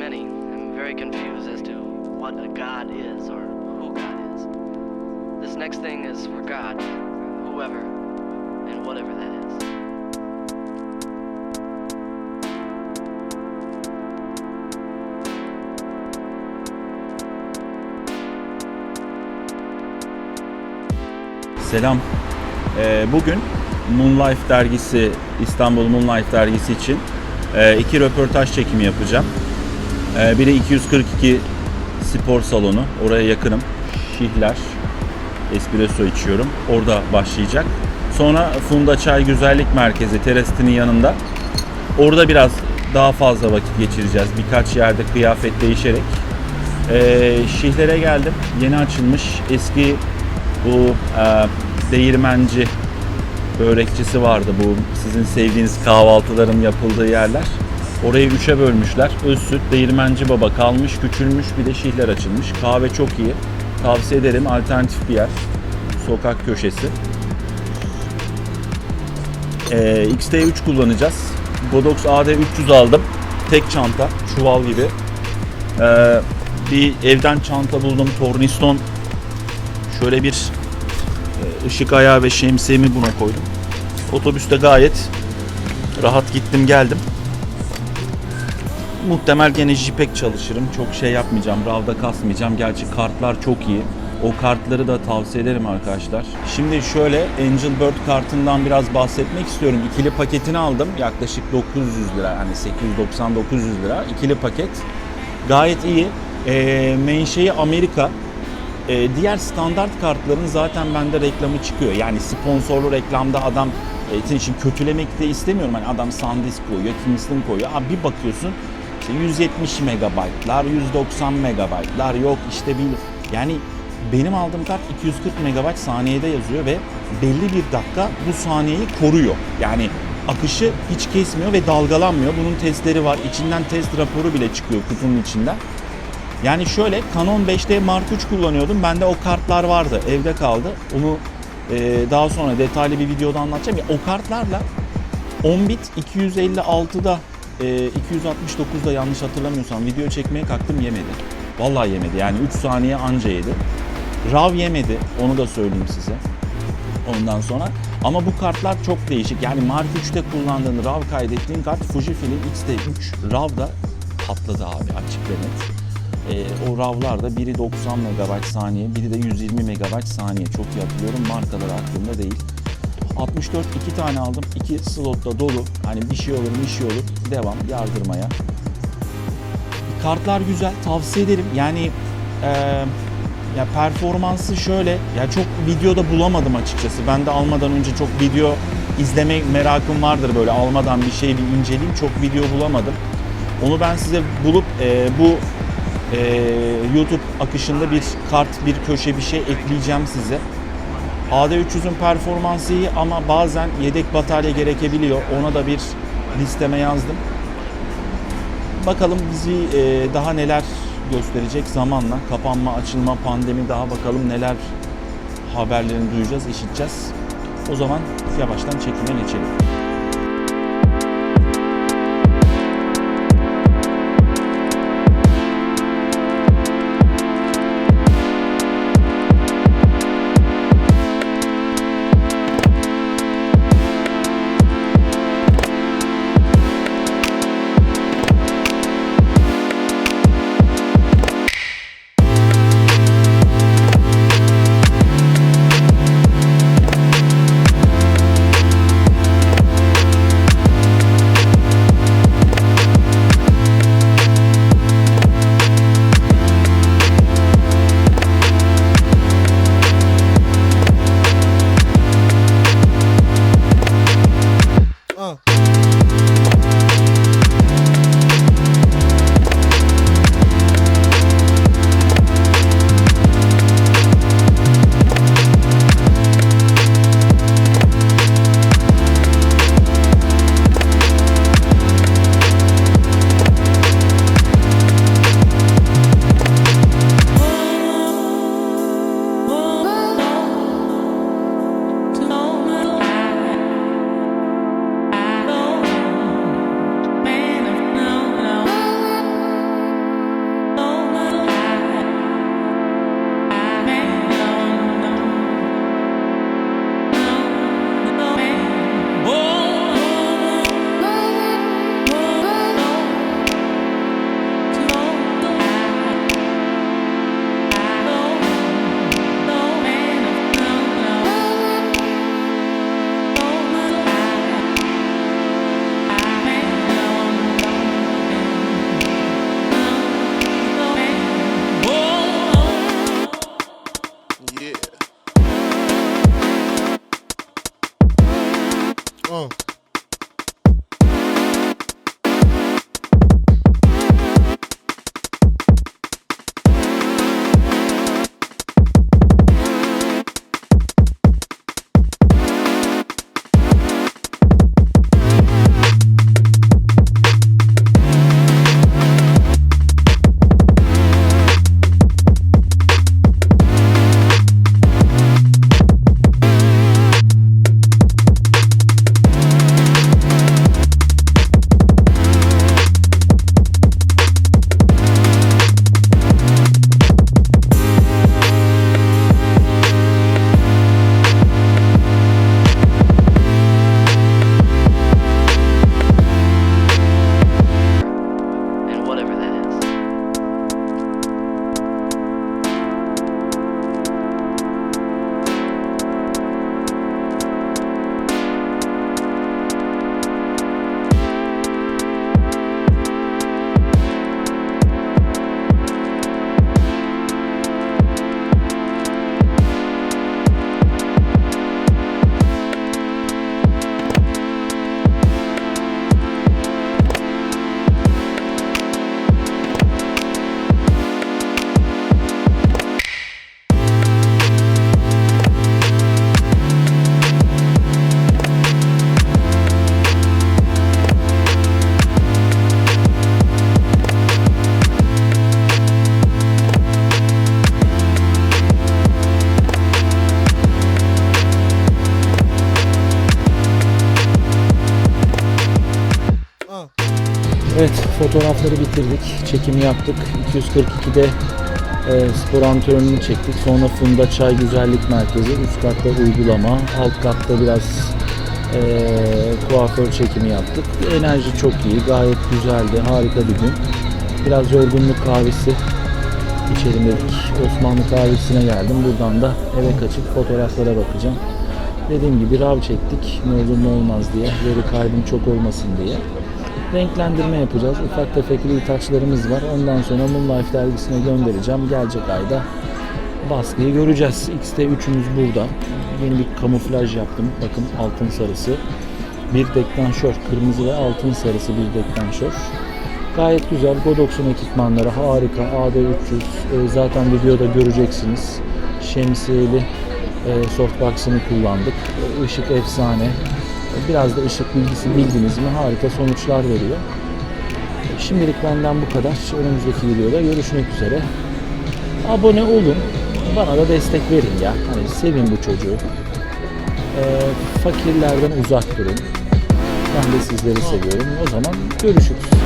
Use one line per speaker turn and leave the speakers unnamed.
many, am very confused as to what a God is or who God is. This next thing is for God, whoever, and whatever that is.
Selam. Ee, bugün Moonlife dergisi, İstanbul Moonlife dergisi için e, iki röportaj çekimi yapacağım. Ee, biri 242 spor salonu, oraya yakınım. Şihler, espresso içiyorum. Orada başlayacak. Sonra Funda Çay Güzellik Merkezi, Terastinin yanında. Orada biraz daha fazla vakit geçireceğiz. Birkaç yerde kıyafet değişerek. Ee, Şihlere geldim. Yeni açılmış eski bu e, değirmenci börekçisi vardı. Bu sizin sevdiğiniz kahvaltıların yapıldığı yerler. Orayı üçe bölmüşler. Özsüt, Değirmenci Baba kalmış, küçülmüş bir de şihler açılmış. Kahve çok iyi. Tavsiye ederim. Alternatif bir yer. Sokak köşesi. Ee, XT3 kullanacağız. Godox AD300 aldım. Tek çanta, çuval gibi. Ee, bir evden çanta buldum. Torniston şöyle bir e, ışık ayağı ve şemsiyemi buna koydum. Otobüste gayet rahat gittim geldim. Muhtemel gene JPEG çalışırım. Çok şey yapmayacağım. RAW'da kasmayacağım. Gerçi kartlar çok iyi. O kartları da tavsiye ederim arkadaşlar. Şimdi şöyle Angel Bird kartından biraz bahsetmek istiyorum. İkili paketini aldım. Yaklaşık 900 lira. Hani 890-900 lira. İkili paket. Gayet iyi. E, menşei Amerika. E, diğer standart kartların zaten bende reklamı çıkıyor. Yani sponsorlu reklamda adam e, için kötülemek de istemiyorum. Hani adam SanDisk koyuyor, Kingston koyuyor. Abi bir bakıyorsun işte 170 megabaytlar, 190 megabaytlar yok işte bir yani benim aldığım kart 240 megabayt saniyede yazıyor ve belli bir dakika bu saniyeyi koruyor. Yani akışı hiç kesmiyor ve dalgalanmıyor. Bunun testleri var. İçinden test raporu bile çıkıyor kutunun içinden. Yani şöyle Canon 5D Mark III kullanıyordum. Bende o kartlar vardı. Evde kaldı. Onu e, daha sonra detaylı bir videoda anlatacağım. Ya, o kartlarla 10 bit 256'da e, 269'da yanlış hatırlamıyorsam video çekmeye kalktım yemedi. Vallahi yemedi. Yani 3 saniye anca yedi. RAW yemedi. Onu da söyleyeyim size. Ondan sonra ama bu kartlar çok değişik. Yani Mark 3'te kullandığın RAW kaydettiğin kart Fujifilm X-T3 RAW'da patladı abi açık ve net. E, o RAW'lar da biri 90 MB saniye, biri de 120 MB saniye. Çok iyi hatırlıyorum. Markaları aklımda değil. 64 iki tane aldım. İki slotta dolu. Hani bir şey olur, bir şey olur. Devam yardırmaya. Kartlar güzel. Tavsiye ederim. Yani e, ya performansı şöyle. Ya çok videoda bulamadım açıkçası. Ben de almadan önce çok video izleme merakım vardır böyle almadan bir şey bir inceleyeyim. Çok video bulamadım. Onu ben size bulup e, bu e, YouTube akışında bir kart, bir köşe bir şey ekleyeceğim size. AD300'ün performansı iyi ama bazen yedek batarya gerekebiliyor. Ona da bir listeme yazdım. Bakalım bizi e, daha neler gösterecek zamanla. Kapanma, açılma, pandemi daha bakalım neler haberlerini duyacağız, işiteceğiz. O zaman yavaştan çekime geçelim. Evet fotoğrafları bitirdik. Çekimi yaptık. 242'de e, spor antrenörünü çektik. Sonra Funda Çay Güzellik Merkezi. Üst katta uygulama. Alt katta biraz e, kuaför çekimi yaptık. Enerji çok iyi. Gayet güzeldi. Harika bir gün. Biraz yorgunluk kahvesi içelim dedik. Osmanlı kahvesine geldim. Buradan da eve kaçıp fotoğraflara bakacağım. Dediğim gibi rav çektik. Ne olur ne olmaz diye. Veri kaybım çok olmasın diye. Renklendirme yapacağız. Ufak tefek retouchlarımız var. Ondan sonra Moonlife dergisine göndereceğim. Gelecek ayda baskıyı göreceğiz. X'te üçümüz burada. Yeni bir kamuflaj yaptım. Bakın altın sarısı. Bir deklanşör. Kırmızı ve altın sarısı bir deklanşör. Gayet güzel. Godox'un ekipmanları harika. AD300 e, zaten videoda göreceksiniz. Şemsiyeli e, softbox'ını kullandık. E, Işık efsane. Biraz da ışık bilgisi bildiniz mi harika sonuçlar veriyor. Şimdilik benden bu kadar. Önümüzdeki videoda görüşmek üzere. Abone olun. Bana da destek verin ya. Hani sevin bu çocuğu. E, fakirlerden uzak durun. Ben de sizleri seviyorum. O zaman görüşürüz.